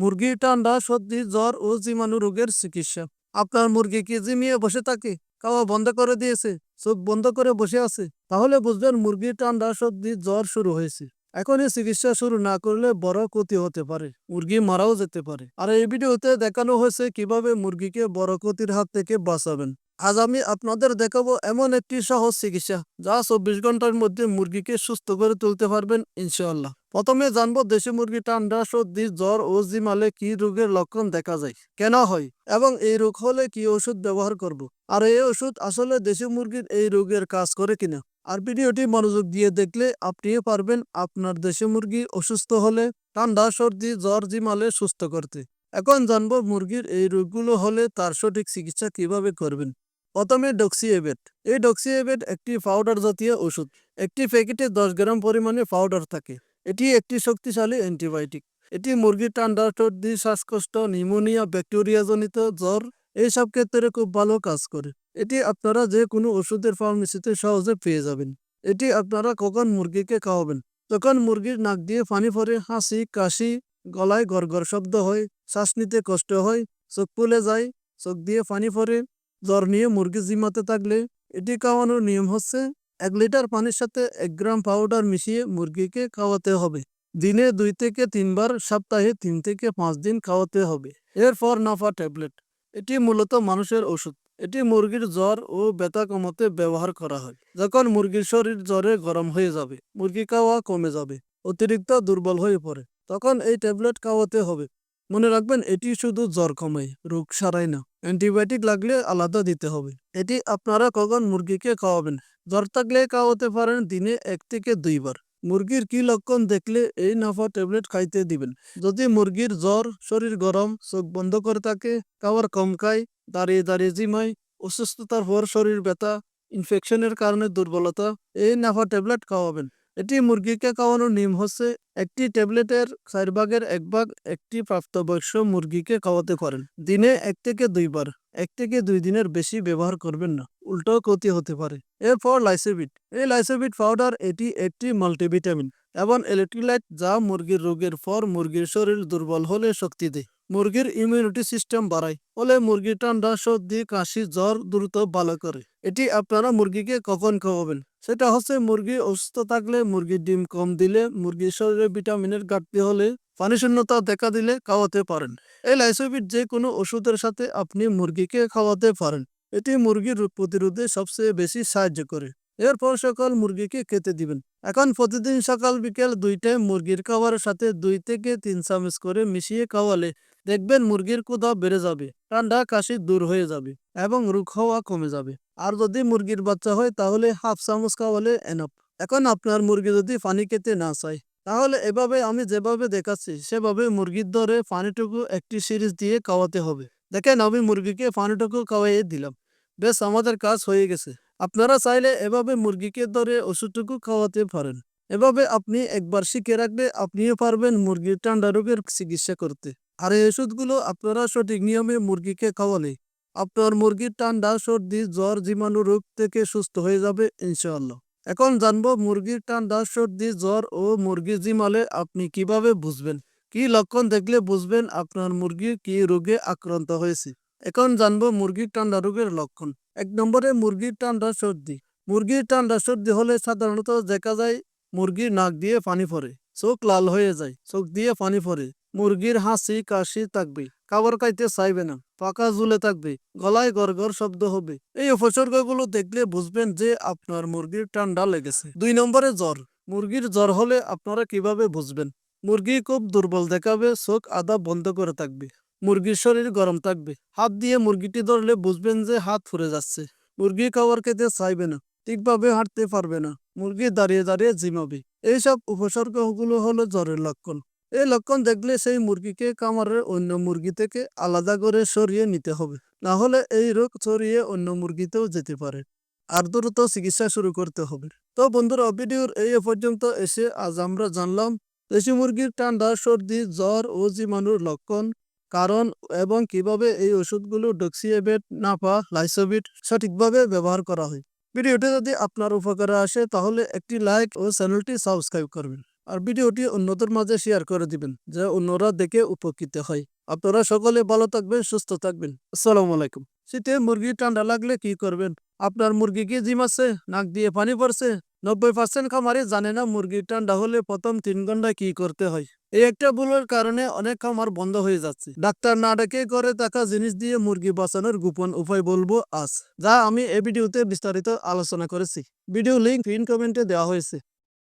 মুরগি ঠান্ডা, সর্দি, জ্বর ও জীবাণু রোগের চিকিৎসা। আপনার মুরগি কি জিমিয়ে বসে থাকে? খাওয়া বন্ধ করে দিয়েছে, চোখ বন্ধ করে বসে আছে? তাহলে বুঝবেন মুরগির ঠান্ডা, সর্দি, জ্বর শুরু হয়েছে। এখনই চিকিৎসা শুরু না করলে বড় ক্ষতি হতে পারে, মুরগি মারাও যেতে পারে। আর এই ভিডিওতে দেখানো হয়েছে কীভাবে মুরগিকে বড় ক্ষতির হাত থেকে বাঁচাবেন। আজ আমি আপনাদের দেখাবো এমন একটি সহজ চিকিৎসা, যা চব্বিশ ঘণ্টার মধ্যে মুরগিকে সুস্থ করে তুলতে পারবেন, ইনশাআল্লাহ। প্রথমে জানব দেশি মুরগি ঠান্ডা, সর্দি, জ্বর ও জিমালে কি রোগের লক্ষণ দেখা যায়, কেন হয় এবং এই রোগ হলে কি ওষুধ ব্যবহার করব। আর এই ওষুধ আসলে দেশি মুরগির এই রোগের কাজ করে কিনা। আর ভিডিওটি মনোযোগ দিয়ে দেখলে আপনিও পারবেন আপনার দেশি মুরগি অসুস্থ হলে ঠান্ডা, সর্দি, জ্বর, জিমালে সুস্থ করতে। এখন জানব মুরগির এই রোগগুলো হলে তার সঠিক চিকিৎসা কীভাবে করবেন। প্রথমে ডক্সিএবেট এই ডক্সি ডক্সিএবেট একটি পাউডার জাতীয় ওষুধ। একটি প্যাকেটে দশ গ্রাম পরিমাণে পাউডার থাকে। এটি একটি শক্তিশালী অ্যান্টিবায়োটিক। এটি মুরগির ঠান্ডা, সর্দি, শ্বাসকষ্ট, নিউমোনিয়া ব্যাকটেরিয়াজনিত জ্বর, এইসব ক্ষেত্রে খুব ভালো কাজ করে। এটি আপনারা যে কোনো ওষুধের ফার্মেসিতে সহজে পেয়ে যাবেন। এটি আপনারা কখন মুরগিকে খাওয়াবেন? তখন মুরগির নাক দিয়ে পানি পরে হাসি, কাশি, গলায় গড়গড় শব্দ হয়, শ্বাস নিতে কষ্ট হয়, চোখ ফুলে যায়, চোখ দিয়ে পানি পরে জ্বর নিয়ে মুরগি জিমাতে থাকলে এটি খাওয়ানোর নিয়ম হচ্ছে এক লিটার পানির সাথে এক গ্রাম পাউডার মিশিয়ে মুরগিকে খাওয়াতে হবে। দিনে দুই থেকে তিনবার, সপ্তাহে তিন থেকে পাঁচ দিন খাওয়াতে হবে। এরপর নাফা ট্যাবলেট। এটি মূলত মানুষের ওষুধ। এটি মুরগির জ্বর ও ব্যথা কমাতে ব্যবহার করা হয়। যখন মুরগির শরীর জ্বরে গরম হয়ে যাবে, মুরগি খাওয়া কমে যাবে, অতিরিক্ত দুর্বল হয়ে পড়ে, তখন এই ট্যাবলেট খাওয়াতে হবে। মনে রাখবেন, এটি শুধু জ্বর কমায়, রোগ সারায় না। অ্যান্টিবায়োটিক লাগলে আলাদা দিতে হবে। এটি আপনারা কখন মুরগিকে খাওয়াবেন? জ্বর থাকলে খাওয়াতে পারেন দিনে এক থেকে দুইবার মুরগির কি লক্ষণ দেখলে এই নাফা ট্যাবলেট খাইতে দিবেন। যদি মুরগির জ্বর, শরীর গরম, চোখ বন্ধ করে থাকে খাবার কম খায়, দাঁড়িয়ে দাঁড়িয়ে জিমায়, অসুস্থতার পর শরীর ব্যথা ইনফেকশনের কারণে দুর্বলতা, এই নাফা ট্যাবলেট খাওয়াবেন। এটি মুরগিকে খাওয়ানোর নিয়ম হচ্ছে একটি ট্যাবলেটের চার ভাগের এক ভাগ একটি প্রাপ্তবয়স্ক মুরগিকে খাওয়াতে পারেন। দিনে এক থেকে দুইবার এক থেকে দুই দিনের বেশি ব্যবহার করবেন না, উল্টো ক্ষতি হতে পারে। এরপর লাইসোবিট, এই লাইসোবিট পাউডার এটি একটি মাল্টিভিটামিন এবং ইলেকট্রোলাইট যা মুরগির রোগের পর মুরগির শরীর দুর্বল হলে শক্তি দেয়। মুরগির ইমিউনিটি সিস্টেম বাড়ায়। ফলে মুরগি ঠান্ডা, সর্দি, কাশি, জ্বর দ্রুত ভালো করে। এটি আপনারা মুরগিকে কখন খাওয়াবেন? সেটা হচ্ছে মুরগি অসুস্থ থাকলে মুরগির ডিম কম দিলে মুরগির শরীরে ভিটামিনের ঘাটতি হলে পানি শূন্যতা দেখা দিলে খাওয়াতে পারেন। এই লাইসোবিট যে কোনো ওষুধের সাথে আপনি মুরগিকে খাওয়াতে পারেন। এটি মুরগির রোগ প্রতিরোধে সবচেয়ে বেশি সাহায্য করে। এরপর সকাল মুরগিকে খেতে দিবেন। এখন প্রতিদিন সকাল, বিকেল দুইটায় মুরগির খাবারের সাথে দুই থেকে তিন চামচ করে মিশিয়ে খাওয়ালে দেখবেন মুরগির ক্ষুধা বেড়ে যাবে, ঠান্ডা কাশি দূর হয়ে যাবে এবং রোগ হওয়া কমে যাবে। আর যদি মুরগির বাচ্চা হয় তাহলে হাফ চামচ খাওয়ালে এনফ এখন আপনার মুরগি যদি পানি খেতে না চায়, তাহলে এভাবে আমি যেভাবে দেখাচ্ছি, সেভাবে মুরগির দরে পানিটুকু একটি সিরিজ দিয়ে খাওয়াতে হবে। দেখেন আমি মুরগিকে পানিটুকু খাওয়াইয়ে দিলাম। বেশ, আমাদের কাজ হয়ে গেছে। আপনারা চাইলে এভাবে মুরগিকে ধরে ওষুধটুকু খাওয়াতে পারেন। এভাবে আপনি একবার শিখে রাখলে আপনিও পারবেন মুরগির ঠান্ডা রোগের চিকিৎসা করতে। আর এই ওষুধগুলো আপনারা সঠিক নিয়মে মুরগিকে খাওয়ালে আপনার মুরগির ঠান্ডা, সর্দি, জ্বর, জীবাণু রোগ থেকে সুস্থ হয়ে যাবে, ইনশাআল্লাহ। এখন জানব মুরগির ঠান্ডা, সর্দি, জ্বর ও মুরগি জিমালে আপনি কীভাবে বুঝবেন? কি লক্ষণ দেখলে বুঝবেন আপনার মুরগি কি রোগে আক্রান্ত হয়েছে? এখন জানব মুরগির ঠান্ডা রোগের লক্ষণ। এক নম্বরে মুরগির ঠান্ডা, সর্দি। মুরগির ঠান্ডা, সর্দি হলে সাধারণত দেখা যায় মুরগির নাক দিয়ে পানি পড়ে, চোখ লাল হয়ে যায়, চোখ দিয়ে পানি পড়ে। মুরগির হাসি কাশি থাকবে খাবার খাইতে চাইবে না, পাকা ঝুলে থাকবে গলায় গড়গড় শব্দ হবে এই উপসর্গগুলো দেখলে বুঝবেন যে আপনার মুরগির ঠান্ডা লেগেছে। দুই নম্বরে জ্বর, মুরগির জ্বর হলে আপনারা কীভাবে বুঝবেন? মুরগি খুব দুর্বল দেখাবে, চোখ আদা বন্ধ করে থাকবে, মুরগির শরীর গরম থাকবে। হাত দিয়ে মুরগিটি ধরলে বুঝবেন যে হাত ফুরে যাচ্ছে। মুরগি খাবার খেতে চাইবে না, ঠিকভাবে হাঁটতে পারবে না, মুরগি দাঁড়িয়ে দাঁড়িয়ে জিমাবে। এইসব উপসর্গগুলো হলো জ্বরের লক্ষণ। এই লক্ষণ দেখলে সেই মুরগিকে কামারের অন্য মুরগি থেকে আলাদা করে সরিয়ে নিতে হবে। না হলে এই রোগ ছড়িয়ে অন্য মুরগিতেও যেতে পারে। আর দ্রুত চিকিৎসা শুরু করতে হবে। তো বন্ধুরা, ভিডিওর এই পর্যন্ত এসে আজ আমরা জানলাম, দেশি মুরগির ঠান্ডা, সর্দি, জ্বর ও জীবাণুর লক্ষণ, কারণ এবং কীভাবে এই ওষুধগুলো ডক্সিএবেট নাপা লাইসোবিট সঠিকভাবে ব্যবহার করা হয়। ভিডিওটি যদি আপনার উপকারে আসে, তাহলে একটি লাইক ও চ্যানেলটি সাবস্ক্রাইব করবেন। আর ভিডিওটি অন্যদের মাঝে শেয়ার করে দিবেন, যা অন্যরা দেখে উপকৃত হয়। আপনারা সকলে ভালো থাকবেন, সুস্থ থাকবেন। আসসালামু আলাইকুম। শীতে মুরগি ঠান্ডা লাগলে কি করবেন? আপনার মুরগি কি জিম আছে? নাক দিয়ে পানি পড়ছে? নব্বই পার্সেন্ট খামারে জানে না মুরগি ঠান্ডা হলে প্রথম তিন ঘন্টায় কি করতে হয়? এই একটা ভুলের কারণে অনেক খামার বন্ধ হয়ে যাচ্ছে। ডাক্তার না ডেকে করে থাকা জিনিস দিয়ে মুরগি বাঁচানোর গোপন উপায় বলব আজ, যা আমি এই ভিডিওতে বিস্তারিত আলোচনা করেছি। ভিডিও লিঙ্ক পিন কমেন্টে দেওয়া হয়েছে।